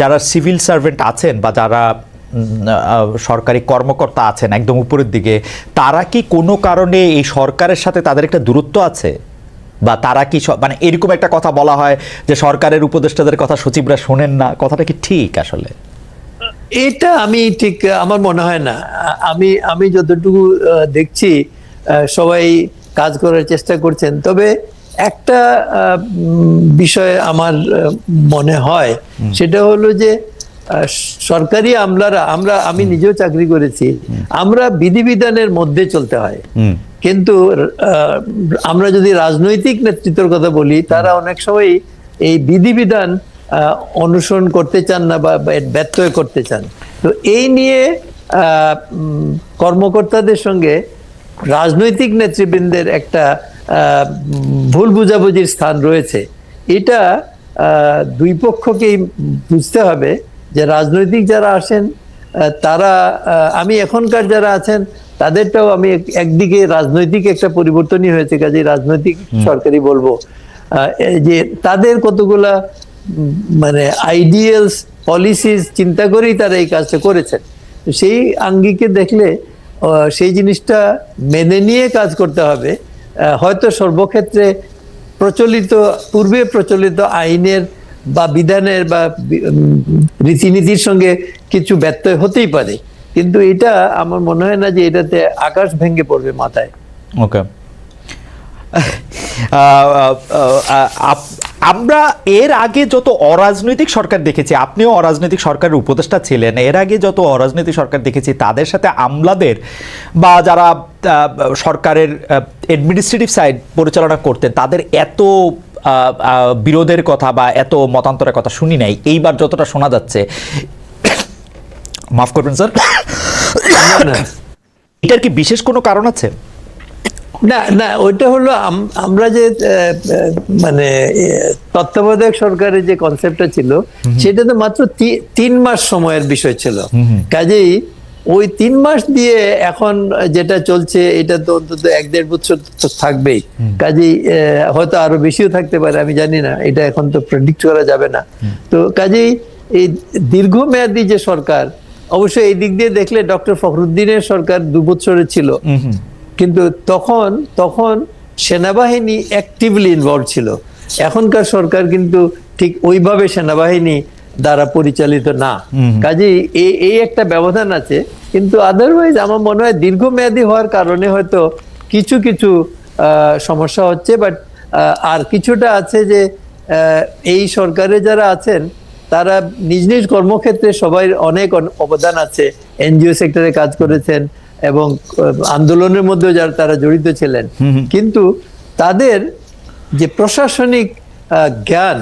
যারা civil servant আছেন বা যারা সরকারি কর্মকর্তা আছেন একদম উপরের দিকে, তারা কি কোনো কারণে এই সরকারের সাথে তাদের একটা দূরত্ব আছে? বা তারা কি মানে এরকম একটা কথা বলা হয় যে সরকারের উপদেষ্টাদের কথা সচিবরা শোনেন না? কথাটা কি ঠিক আসলে? এটা আমি ঠিক, আমার মনে হয় না। আমি আমি যতটুকু দেখছি সবাই কাজ করার চেষ্টা করছেন। তবে একটা বিষয় আমার মনে হয় সেটা হলো যে সরকারি আমলারা আমরা আমি নিজেও চাকরি করেছি আমরা বিধিবিধানের মধ্যে চলতে হয়। কিন্তু আমরা যদি রাজনৈতিক নেতৃত্বের কথা বলি তারা অনেক সময় এই বিধিবিধান অনুসরণ করতে চান না বা বা ব্যর্থ করতে চান। তো এই নিয়ে কর্মকর্তাদের সঙ্গে রাজনৈতিক নেতৃবৃন্দের একটা ভুল বুঝাবুঝির স্থান রয়েছে। এটা দুই পক্ষকেই বুঝতে হবে যে রাজনৈতিক যারা আসেন তারা আমি এখনকার যারা আছেন তাদেরটাও আমি এক- একদিকে রাজনৈতিক একটা পরিবর্তনই হয়েছে কাজে রাজনৈতিক সরকারি বলব। যে তাদের কতগুলা মানে আইডিয়ালস পলিসিস চিন্তা করেই তারা এই কাজটা করেছেন। সেই আঙ্গিকে দেখলে সেই জিনিসটা মেনে নিয়ে কাজ করতে হবে। হয়তো সর্বক্ষেত্রে প্রচলিত, পূর্বে প্রচলিত আইনের বা বিধানের বা রীতিনীতির সঙ্গে কিছু ব্যত্যয় হতেই পারে। কিন্তু এটা আমার মনে হয় না যে এটাতে আকাশ ভেঙে পড়বে মাথায়। ওকে। আমরা এর আগে যত অরাজনৈতিক সরকার দেখেছি, আপনিও অরাজনৈতিক সরকারের উপদেষ্টা ছিলেন, এর আগে যত অরাজনৈতিক সরকার দেখেছি, তাদের সাথে আমলাদের বা যারা সরকারের অ্যাডমিনিস্ট্রেটিভ সাইড পরিচালনা করতেন তাদের এত বিরোধের কথা বা এত মতান্তরের কথা শুনি নাই। এইবার যতটা শোনা যাচ্ছে মাফ করবেন স্যার। এটার কি বিশেষ কোনো কারণ আছে? না না ওইটা হলো আম- আমরা যে মানে তত্ত্বাবধায়ক সরকারের যে কনসেপ্টটা ছিল সেটা তো মাত্র তিন মাস সময়ের বিষয় ছিল। কাজেই ওই তিন মাস দিয়ে এখন যেটা চলছে এটা তো অন্তত এক দেড় বছর তো থাকবেই। কাজেই হয়তো আরও বেশিও থাকতে পারে আমি জানি না। এটা এখন তো প্রেডিক্ট করা যাবে না। তো কাজেই এই দীর্ঘমেয়াদী যে সরকার অবশ্যই এই দিক দিয়ে দেখলে ডক্টর ফখরুদ্দিনের সরকার দু বছরের ছিল। কিন্তু তখন তখন সেনাবাহিনী অ্যাক্টিভলি ইনভলভ ছিল। এখনকার সরকার কিন্তু ঠিক ওইভাবে সেনাবাহিনী দ্বারা পরিচালিত না। কাজেই এই এই একটা ব্যবধান আছে কিন্তু আদারওয়াইজ আমার মনে হয় দীর্ঘমেয়াদী হওয়ার কারণে হয়তো কিছু কিছু সমস্যা হচ্ছে বাট আর কিছুটা আছে যে এই সরকারে যারা আছেন তারা নিজ নিজ কর্মক্ষেত্রে সবাই অনেক অবদান আছে। এনজিও সেক্টরে কাজ করেছেন এবং আন্দোলনের মধ্যেও যারা তারা জড়িত ছিলেন। কিন্তু তাদের যে প্রশাসনিক আহ, জ্ঞান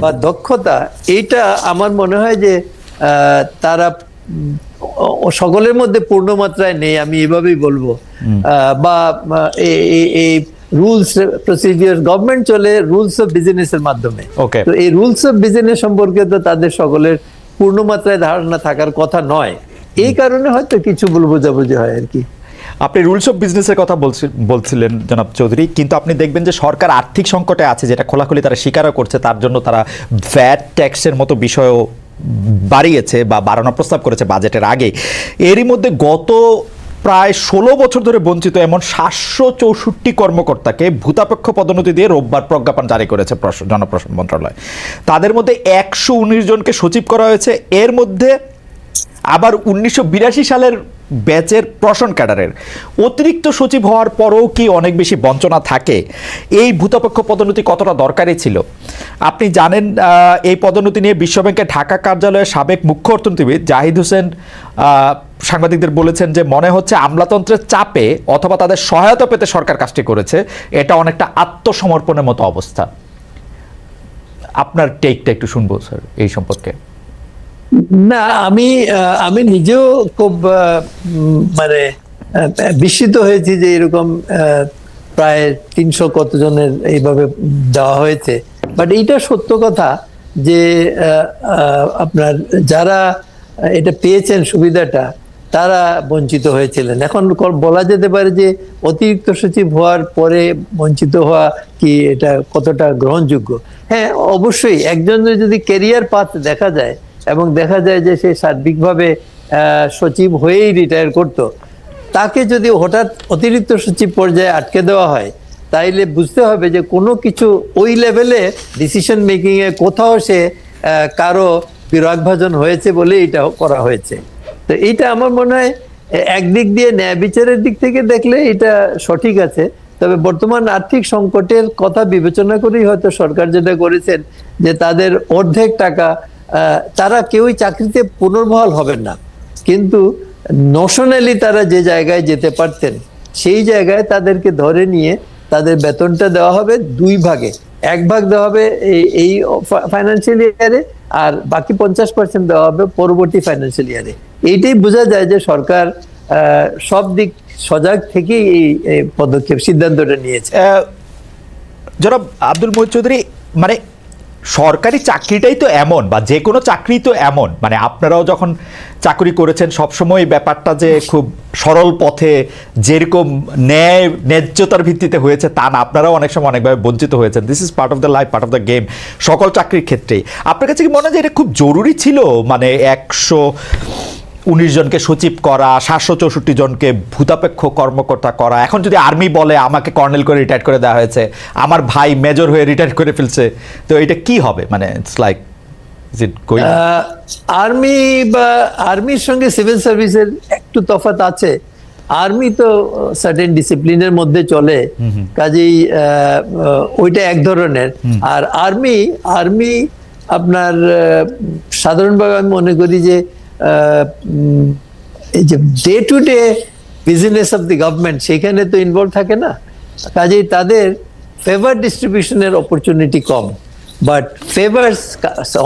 বা দক্ষতা এইটা আমার মনে হয় যে তারা সকলের মধ্যে পূর্ণ মাত্রায় নেই আমি এভাবেই বলব। বা এই- রুলস প্রসিডিওর গভর্নমেন্ট চলে রুলস অফ বিজনেসের মাধ্যমে। Okay. তো এই রুলস অফ বিজনেস সম্পর্কে তো তাদের সকলের পূর্ণ মাত্রায় ধারণা থাকার কথা নয়। এই কারণে হয়তো কিছু ভুল বোঝাবুঝি হয় আর কি। আপনি রুলস অফ বিজনেসের কথা বলছি- বলছিলেন জনাব চৌধুরী, কিন্তু আপনি দেখবেন যে সরকার আর্থিক সংকটে আছে, যেটা খোলাখুলি তারা স্বীকারও করছে, তার জন্য তারা ভ্যাট ট্যাক্সের মতো বিষয়ও বাড়িয়েছে বা বাড়ানোর প্রস্তাব করেছে বাজেটের আগে। এরই মধ্যে গত প্রায় ষোলো বছর ধরে বঞ্চিত এমন সাতশো চৌষট্টি কর্মকর্তাকে ভূতাপেক্ষ পদোন্নতি দিয়ে রোববার প্রজ্ঞাপন জারি করেছে প্রশ- জনপ্রশাসন মন্ত্রণালয়। তাদের মধ্যে একশো উনিশ জনকে সচিব করা হয়েছে। এর মধ্যে আবার উনিশশো বিরাশি সালের ব্যাচের প্রশন ক্যাডারের। অতিরিক্ত সচিব হওয়ার পরেও কি অনেক বেশি বঞ্চনা থাকে? এই ভূতপক্ষ পদোন্নতি কতটা দরকারি ছিল? আপনি জানেন এই পদোন্নতি নিয়ে বিশ্বব্যাংকের ঢাকা কার্যালয়ের সাবেক মুখ্য অর্থনীতিবিদ জাহিদ হোসেন সাংবাদিকদের বলেছেন যে মনে হচ্ছে আমলাতন্ত্রের চাপে অথবা তাদের সহায়তা পেতে সরকার কাজটি করেছে। এটা অনেকটা আত্মসমর্পণের মতো অবস্থা। আপনার টেকটা একটু শুনব স্যার এই সম্পর্কে। না, আমি আমি নিজেও খুব মানে বিস্মিত হয়েছি যে এরকম প্রায় তিনশো কতজনের এইভাবে দেওয়া হয়েছে। বাট এইটা সত্য কথা যে আপনার যারা এটা পেয়েছেন সুবিধাটা, তারা বঞ্চিত হয়েছিলেন। এখন বলা যেতে পারে যে অতিরিক্ত সচিব হওয়ার পরে বঞ্চিত হওয়া কি এটা কতটা গ্রহণযোগ্য? হ্যাঁ অবশ্যই। একজনের যদি কেরিয়ার পাথ দেখা যায় এবং দেখা যায় যে সে সার্বিকভাবে সচিব হয়েই রিটায়ার করতো। তাকে যদি হঠাৎ অতিরিক্ত সচিব পর্যায়ে আটকে দেওয়া হয়, তাইলে বুঝতে হবে যে কোনো কিছু ওই লেভেলে ডিসিশন মেকিংয়ে কোথাও সে কারও বিরাগভাজন হয়েছে বলে এটা করা হয়েছে। তো এইটা আমার মনে হয়, একদিক দিয়ে ন্যায় বিচারের দিক থেকে দেখলে এটা সঠিক আছে। তবে বর্তমান আর্থিক সংকটের কথা বিবেচনা করেই হয়তো সরকার যেটা করেছেন, যে তাদের অর্ধেক টাকা তারা কেউই চাকরিতে পুনর্বহাল হবেন না। কিন্তু নোশনালি তারা যে জায়গায় যেতে পারতেন, সেই জায়গায় তাদেরকে ধরে নিয়ে তাদের বেতনটা দেওয়া হবে দুই ভাগে। এক ভাগ দেওয়া হবে এই- ফাইন্যান্সিয়াল ইয়ারে আর বাকি পঞ্চাশ পার্সেন্ট দেওয়া হবে পরবর্তী ফাইন্যান্সিয়াল ইয়ারে এইটাই বোঝা যায় যে সরকার সব দিক সজাগ থেকেই এই পদক্ষেপ, সিদ্ধান্তটা নিয়েছে। জনাব আব্দুল মহিদ চৌধুরী মানে সরকারি চাকরিটাই তো এমন বা যে কোনো চাকরি তো এমন। মানে আপনারাও যখন চাকরি করেছেন, সবসময় ব্যাপারটা যে খুব সরল পথে যেরকম ন্যায়, ন্যায্যতার ভিত্তিতে হয়েছে তা না, আপনারাও অনেক সময় অনেকভাবে বঞ্চিত হয়েছেন। This is part of the life part of the game সকল চাকরির ক্ষেত্রেই। আপনার কাছে কি মনে হয় যে এটা খুব জরুরি ছিল? মানে একশো উনিশ জনকে সচিব করা সাতশো চৌষট্টি জনকে ভূতাপেক্ষ কর্মকর্তা করা। এখন যদি আর্মি বলে আমাকে কর্নেল করে রিটায়ার করে দেওয়া হয়েছে আমার ভাই মেজর হয়ে রিটায়ার করে ফেলছে তো এটা কি হবে? মানে ইটস লাইক আর্মি বা আর্মির সঙ্গে সিভিল সার্ভিসের একটু তফাৎ আছে। আর্মি তো সার্টেন ডিসিপ্লিনের মধ্যে চলে। কাজেই ওইটা এক ধরনের। আর আর্মি আর্মি আপনার সাধারণভাবে আমি মনে করি যে এই যে day to day business of the government সেখানে তো ইনভলভ থাকে না। কাজেই তাদের ফেভার ডিস্ট্রিবিউশনের অপরচুনিটি কম। বাট ফেভার্স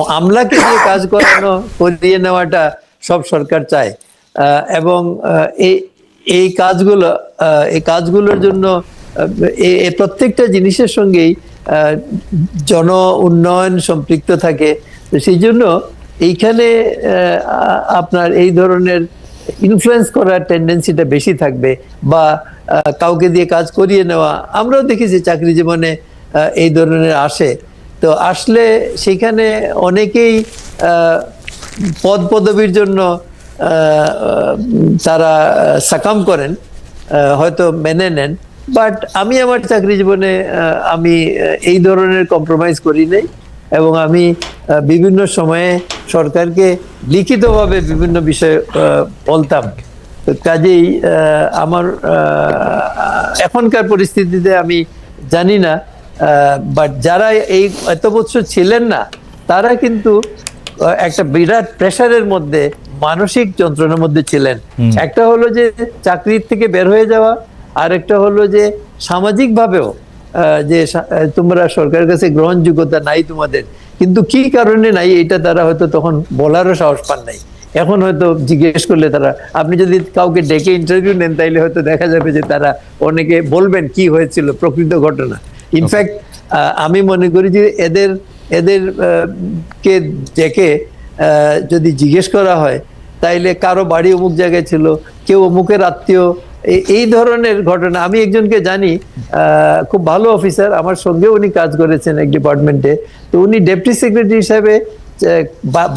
আমলাকে দিয়ে কাজ করানো, করিয়ে নেওয়াটা সব সরকার চায়। এবং এই এই কাজগুলো এই কাজগুলোর জন্য এ- প্রত্যেকটা জিনিসের সঙ্গেই জন উন্নয়ন সম্পৃক্ত থাকে। সেই জন্য এইখানে আপনার এই ধরনের ইনফ্লুয়েন্স করার টেন্ডেন্সিটা বেশি থাকবে বা কাউকে দিয়ে কাজ করিয়ে নেওয়া। আমরাও দেখেছি চাকরি জীবনে এই ধরনের আসে। তো আসলে সেখানে অনেকেই পদ পদবীর জন্য তারা সাকাম করেন হয়তো মেনে নেন। বাট আমি আমার চাকরি জীবনে আমি এই ধরনের কম্প্রোমাইজ করি নাই। এবং আমি বিভিন্ন সময়ে সরকারকে লিখিতভাবে বিভিন্ন বিষয়ে বলতাম। কাজেই আমার এখনকার পরিস্থিতিতে আমি জানি না বাট যারা এই এত বছর ছিলেন না তারা কিন্তু একটা বিরাট প্রেশারের মধ্যে মানসিক যন্ত্রণার মধ্যে ছিলেন। একটা হলো যে চাকরির থেকে বের হয়ে যাওয়া আর একটা হলো যে সামাজিক ভাবেও যে তোমরা সরকারের কাছে গ্রহণযোগ্যতা নাই তোমাদের। কিন্তু কি কারণে নাই এটা তারা হয়তো তখন বলারও সাহস পান নাই। এখন হয়তো জিজ্ঞেস করলে তারা আপনি যদি কাউকে ডেকে ইন্টারভিউ নেন তাইলে হয়তো দেখা যাবে যে তারা অনেকে বলবেন কি হয়েছিল প্রকৃত ঘটনা। ইনফ্যাক্ট আমি মনে করি যে এদের এদের কে ডেকে যদি জিজ্ঞেস করা হয় তাইলে কারও বাড়ি অমুক জায়গায় ছিল কেউ অমুকের আত্মীয় এই- ধরনের ঘটনা আমি একজনকে জানি খুব ভালো অফিসার আমার সঙ্গে উনি কাজ করেছেন এক ডিপার্টমেন্টে তো উনি ডেপুটি সেক্রেটারি হিসাবে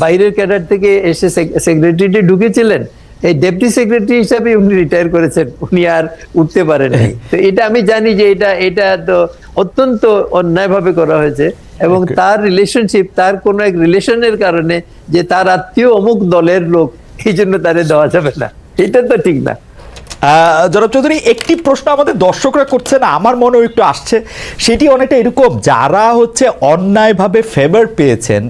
বাইরের ক্যাডার থেকে এসে সেক্রেটারিতে ঢুকেছিলেন। এই ডেপুটি সেক্রেটারি হিসাবে উনি রিটায়ার করেছেন উনি আর উঠতে পারেন নাই। তো এটা আমি জানি যে এটা এটা তো অত্যন্ত অন্যায়ভাবে করা হয়েছে এবং তার রিলেশনশিপ তার কোনো এক রিলেশনের কারণে যে তার আত্মীয় অমুক দলের লোক এই জন্য তারে দেওয়া যাবে না। এটা তো ঠিক না। জনাব চৌধুরী একটি প্রশ্ন আমাদের দর্শকরা করছে না আমার মনেও একটু আসছে। সেটি অনেকটা এরকম যারা হচ্ছে অন্যায়ভাবে ফেভার পেয়েছেন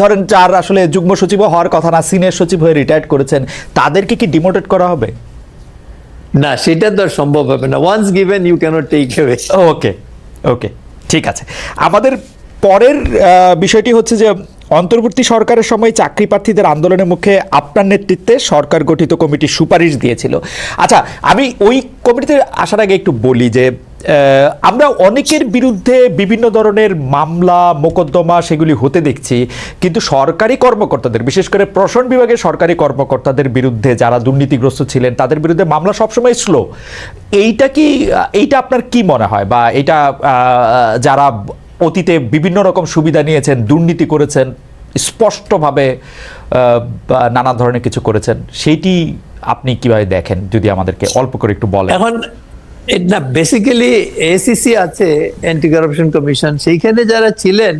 ধরেন যার আসলে যুগ্ম সচিব হওয়ার কথা না সিনিয়র সচিব হয়ে রিটায়ার্ড করেছেন তাদেরকে কি ডিমোটেড করা হবে? না সেটা তো সম্ভব হবে না। Once given you cannot take away okay okay ঠিক আছে। আমাদের পরের বিষয়টি হচ্ছে যে অন্তর্বর্তী সরকারের সময় চাকরি প্রার্থীদের আন্দোলনের মুখে আপনার নেতৃত্বে সরকার গঠিত কমিটি সুপারিশ দিয়েছিল। আচ্ছা আমি ওই কমিটিতে আসার আগে একটু বলি যে আমরা অনেকের বিরুদ্ধে বিভিন্ন ধরনের মামলা, মোকদ্দমা সেগুলি হতে দেখছি, কিন্তু সরকারি কর্মকর্তাদের, বিশেষ করে প্রশাসন বিভাগের সরকারি কর্মকর্তাদের বিরুদ্ধে যারা দুর্নীতিগ্রস্ত ছিলেন, তাদের বিরুদ্ধে মামলা সবসময় স্লো এইটা কি, এইটা আপনার কি মনে হয়? বা এটা যারা অতীতে বিভিন্ন রকম সুবিধা নিয়েছেন দুর্নীতি করেছেন স্পষ্টভাবে নানা ধরনের কিছু করেছেন। সেইটি আপনি কীভাবে দেখেন? যদি আমাদেরকে অল্প করে একটু বলেন। এখন না বেসিক্যালি এসিসি আছে অ্যান্টি কারাপশন কমিশন সেইখানে যারা ছিলেন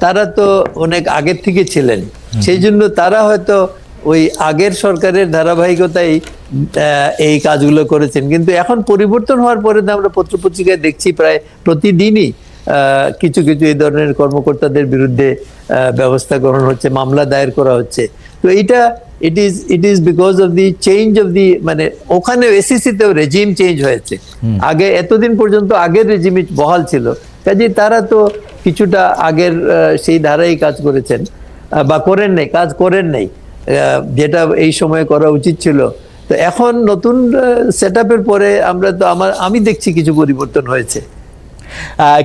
তারা তো অনেক আগের থেকে ছিলেন। সেই জন্য তারা হয়তো ওই আগের সরকারের ধারাবাহিকতায় আহ, এই কাজগুলো করেছেন। কিন্তু এখন পরিবর্তন হওয়ার পরে আমরা পত্রপত্রিকায় দেখছি প্রায় প্রতিদিনই কিছু কিছু এই ধরনের কর্মকর্তাদের বিরুদ্ধে ব্যবস্থা গ্রহণ হচ্ছে মামলা দায়ের করা হচ্ছে। তো এটা it is it is because of the change of the মানে ওখানে এসিসিতেও রেজিম চেঞ্জ হয়েছে। আগে এতদিন পর্যন্ত আগের রেজিমই বহাল ছিল। কাজে তারা তো কিছুটা আগের সেই ধারাই কাজ করেছেন। বা করেন নাই কাজ করেন নাই। যেটা এই সময়ে করা উচিত ছিল। তো এখন নতুন সেট পরে আমরা তো আমার আমি দেখছি কিছু পরিবর্তন হয়েছে।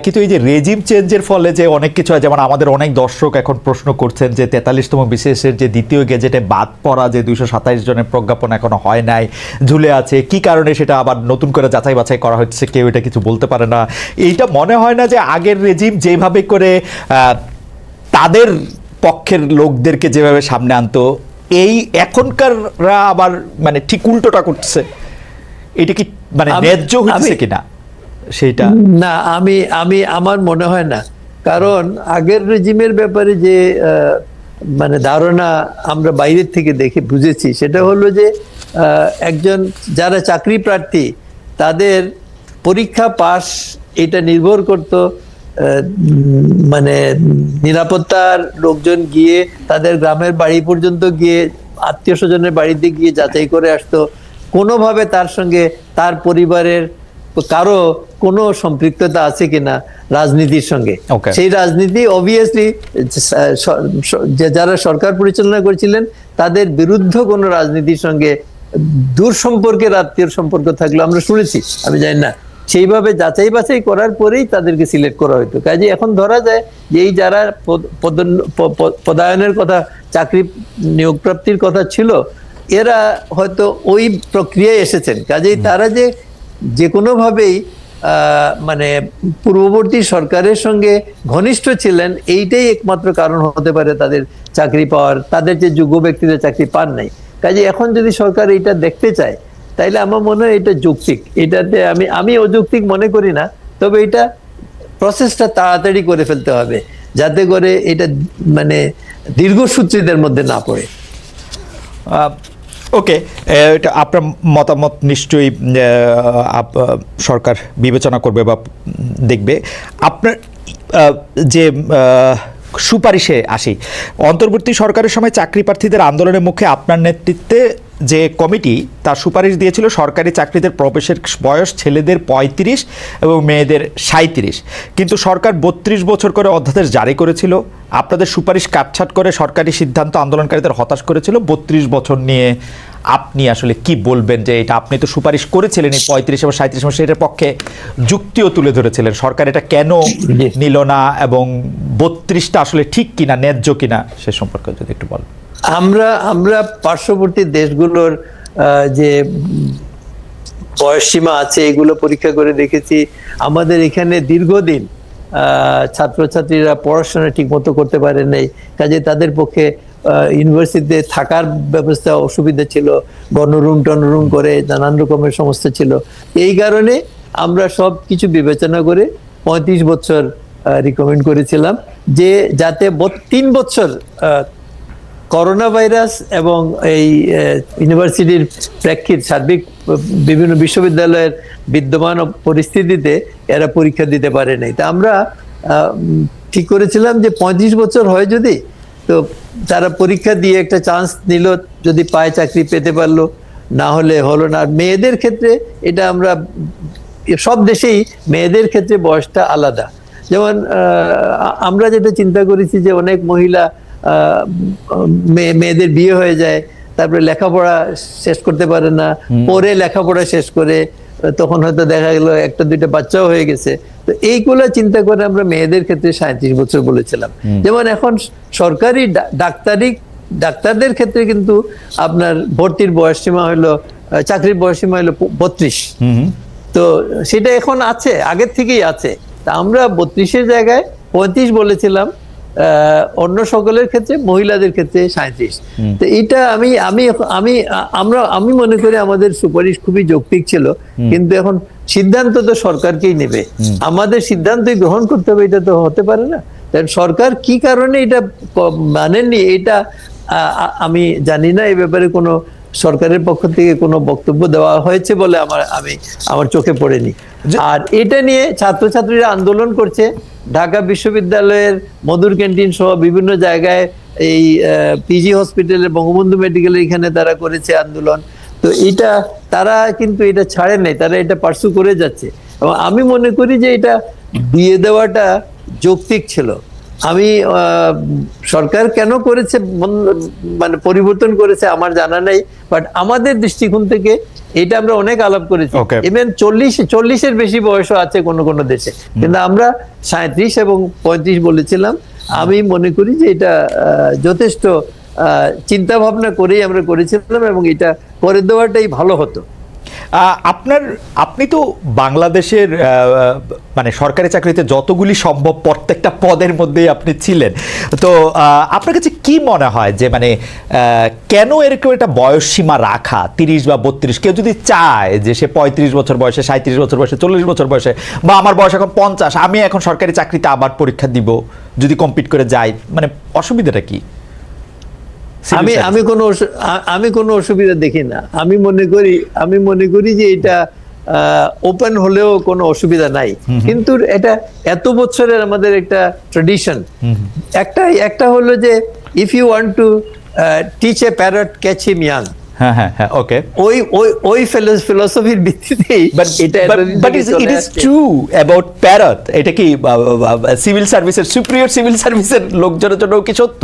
কিন্তু এই যে রেজিম চেঞ্জের ফলে যে অনেক কিছু হয় যেমন আমাদের অনেক দর্শক এখন প্রশ্ন করছেন যে তেতাল্লিশতম বিশেষের যে দ্বিতীয় গেজেটে বাদ পড়া যে দুইশো সাতাইশ জনের প্রজ্ঞাপন এখনও হয় নাই ঝুলে আছে কি কারণে সেটা আবার নতুন করে যাচাই বাছাই করা হচ্ছে কেউ এটা কিছু বলতে পারে না। এইটা মনে হয় না যে আগের রেজিম যেভাবে করে তাদের পক্ষের লোকদেরকে যেভাবে সামনে আনতো এই এখনকাররা আবার মানে ঠিক উল্টোটা করছে। এটা কি মানে ন্যায্য হচ্ছে কিনা? সেইটা। না, আমি আমি, আমার মনে হয় না। কারণ আগের রেজিমের ব্যাপারে যে মানে ধারণা আমরা বাইরের থেকে দেখে বুঝেছি, সেটা হলো যে একজন যারা চাকরি প্রার্থী, তাদের পরীক্ষা পাস এটা নির্ভর করত মানে নিরাপত্তার লোকজন গিয়ে তাদের গ্রামের বাড়ি পর্যন্ত গিয়ে, আত্মীয় স্বজনের বাড়িতে গিয়ে যাচাই করে আসতো। কোনোভাবে তার সঙ্গে তার পরিবারের কারও কোনো সম্পৃক্ততা আছে কিনা রাজনীতির সঙ্গে। সেই রাজনীতি অবভিয়াসলি যারা সরকার পরিচালনা করেছিলেন তাদের বিরুদ্ধ কোনো রাজনীতির সঙ্গে দূর সম্পর্কের আত্মীয় সম্পর্ক থাকলে আমরা শুনেছি আমি জানি না। সেইভাবে যাচাই বাছাই করার পরেই তাদেরকে সিলেক্ট করা হতো কাজে এখন ধরা যায় যে এই যারা পদায়নের কথা চাকরি নিয়োগ প্রাপ্তির কথা ছিল এরা হয়তো ওই প্রক্রিয়ায় এসেছেন। কাজেই তারা যে যে কোনোভাবেই মানে পূর্ববর্তী সরকারের সঙ্গে ঘনিষ্ঠ ছিলেন, এইটাই একমাত্র কারণ হতে পারে তাদের চাকরি পাওয়ার, তাদের যে যোগ্য ব্যক্তিদের চাকরি পান নাই। কাজে এখন যদি সরকার এটা দেখতে চায়, তাইলে আমার মনে হয় এটা যৌক্তিক। এটাতে আমি আমি অযৌক্তিক মনে করি না, তবে এটা প্রসেসটা তাড়াতাড়ি করে ফেলতে হবে, যাতে করে এটা মানে দীর্ঘসূত্রীদের মধ্যে না পড়ে। ওকে এটা আপনার মতামত নিশ্চয়ই সরকার বিবেচনা করবে বা দেখবে। আপনার যে সুপারিশে আসি, অন্তর্বর্তী সরকারের সময় চাকরি প্রার্থীদের আন্দোলনের মুখে আপনার নেতৃত্বে যে কমিটি তার সুপারিশ দিয়েছিল সরকারি চাকরিদের প্রবেশের বয়স ছেলেদের পঁয়ত্রিশ এবং মেয়েদের সাঁত্রিশ কিন্তু সরকার বত্রিশ বছর করে অধ্যাদেশ জারি করেছিল। আপনাদের সুপারিশ কাটছাট করে সরকারি সিদ্ধান্ত আন্দোলনকারীদের হতাশ করেছিল। বত্রিশ বছর নিয়ে আপনি আসলে কি বলবেন যে এটা আপনি তো সুপারিশ করেছিলেন এই পঁয়ত্রিশ এবং সাঁত্রিশ মাসে এটার পক্ষে যুক্তিও তুলে ধরেছিলেন। সরকার এটা কেন নিল না এবং বত্রিশটা আসলে ঠিক কিনা ন্যায্য কিনা সে সম্পর্কে যদি একটু বলেন। আমরা আমরা পার্শ্ববর্তী দেশগুলোর যে বয়সসীমা আছে, এগুলো পরীক্ষা করে দেখেছি। আমাদের এখানে দীর্ঘদিন ছাত্রছাত্রীরা পড়াশোনা ঠিক মতো করতে পারে নাই। কাজে তাদের পক্ষে ইউনিভার্সিটিতে থাকার ব্যবস্থা অসুবিধা ছিল। গণরুম টনরুম করে নানান রকমের সমস্যা ছিল। এই কারণে আমরা সব কিছু বিবেচনা করে পঁয়ত্রিশ বছর রিকমেন্ড করেছিলাম যে যাতে তিন বছর করোনা ভাইরাস এবং এই ইউনিভার্সিটির প্রেক্ষিত সার্বিক, বিভিন্ন বিশ্ববিদ্যালয়ের বিদ্যমান পরিস্থিতিতে এরা পরীক্ষা দিতে পারে নাই। তা আমরা ঠিক করেছিলাম যে পঁয়ত্রিশ বছর হয় যদি, তো তারা পরীক্ষা দিয়ে একটা চান্স নিল, যদি পায় চাকরি পেতে পারল, না হলে হলো না। মেয়েদের ক্ষেত্রে এটা আমরা, সব দেশেই মেয়েদের ক্ষেত্রে বয়সটা আলাদা। যেমন আমরা যেটা চিন্তা করেছি যে অনেক মহিলা মেয়ে- মেয়েদের বিয়ে হয়ে যায় তারপরে লেখাপড়া শেষ করতে পারে না পরে লেখাপড়া শেষ করে তখন হয়তো দেখা গেল একটা দুইটা বাচ্চাও হয়ে গেছে। তো এইগুলো চিন্তা করে আমরা মেয়েদের ক্ষেত্রে সাঁত্রিশ বছর বলেছিলাম। যেমন এখন সরকারি ডাক্তারি ডাক্তারদের ক্ষেত্রে কিন্তু আপনার ভর্তির বয়স সীমা হলো চাকরির বয়স সীমা হলো বত্রিশ। তো সেটা এখন আছে আগের থেকেই আছে। তা আমরা বত্রিশের জায়গায় পঁয়ত্রিশ বলেছিলাম অন্য সকলের ক্ষেত্রে মহিলাদের ক্ষেত্রে সাঁত্রিশ তো এটা আমি আমি আমি আমরা আমি মনে করি আমাদের সুপারিশ খুবই যৌক্তিক ছিল কিন্তু এখন সিদ্ধান্ত তো সরকারকেই নেবে। আমাদের সিদ্ধান্তই গ্রহণ করতে হবে এটা তো হতে পারে না। কারণ সরকার কি কারণে এটা মানেননি এটা আমি জানি না এই ব্যাপারে কোনো সরকারের পক্ষ থেকে কোনো বক্তব্য দেওয়া হয়েছে বলে আমার আমি আমার চোখে পড়েনি। আর এটা নিয়ে ছাত্রছাত্রীরা আন্দোলন করছে। ঢাকা বিশ্ববিদ্যালয়ের মধুর ক্যান্টিন সহ বিভিন্ন জায়গায় এই পিজি হসপিটালে বঙ্গবন্ধু মেডিকেল এখানে তারা করেছে আন্দোলন। তো এটা তারা কিন্তু এটা ছাড়ে নাই তারা এটা পার্সু করে যাচ্ছে। এবং আমি মনে করি যে এটা দিয়ে দেওয়াটা যৌক্তিক ছিল। আমি সরকার কেন করেছে মানে পরিবর্তন করেছে আমার জানা নেই বাট আমাদের দৃষ্টিকোণ থেকে এটা আমরা অনেক আলাপ করেছি। ইভেন চল্লিশ চল্লিশের বেশি বয়সও আছে কোনো কোনো দেশে। কিন্তু আমরা সাঁত্রিশ এবং পঁয়ত্রিশ বলেছিলাম। আমি মনে করি যে এটা যথেষ্ট চিন্তা ভাবনা করেই আমরা করেছিলাম এবং এটা করে দেওয়াটাই ভালো হতো। আপনার, আপনি তো বাংলাদেশের মানে সরকারি চাকরিতে যতগুলি সম্ভব প্রত্যেকটা পদের মধ্যেই আপনি ছিলেন। তো আপনার কাছে কি মনে হয় যে মানে কেন এরকম একটা বয়স সীমা রাখা, তিরিশ বা বত্রিশ? কেউ যদি চায় যে সে পঁয়ত্রিশ বছর বয়সে সাঁত্রিশ বছর বয়সে, চল্লিশ বছর বয়সে, বা আমার বয়স এখন পঞ্চাশ, আমি এখন সরকারি চাকরিতে আবার পরীক্ষা দিব, যদি কম্পিট করে যাই মানে অসুবিধাটা কি? আমি আমি কোনো আমি কোনো অসুবিধা দেখি না। আমি মনে করি আমি মনে করি যে এটা ওপেন হলেও কোনো অসুবিধা নাই। কিন্তু এটা এত বছরের আমাদের একটা ট্রেডিশন একটা একটা হলো যে if you want to teach a parrot catch him young হ্যাঁ হ্যাঁ হ্যাঁ ওকে ওই ওই ওই ফিলোসফির ভিত্তিতেই বাট এটা but it is. True about parrot এটা কি সিভিল সার্ভিসের সুপ্রিয়র সিভিল সার্ভিসের লোকজনের জন্য কি সত্য?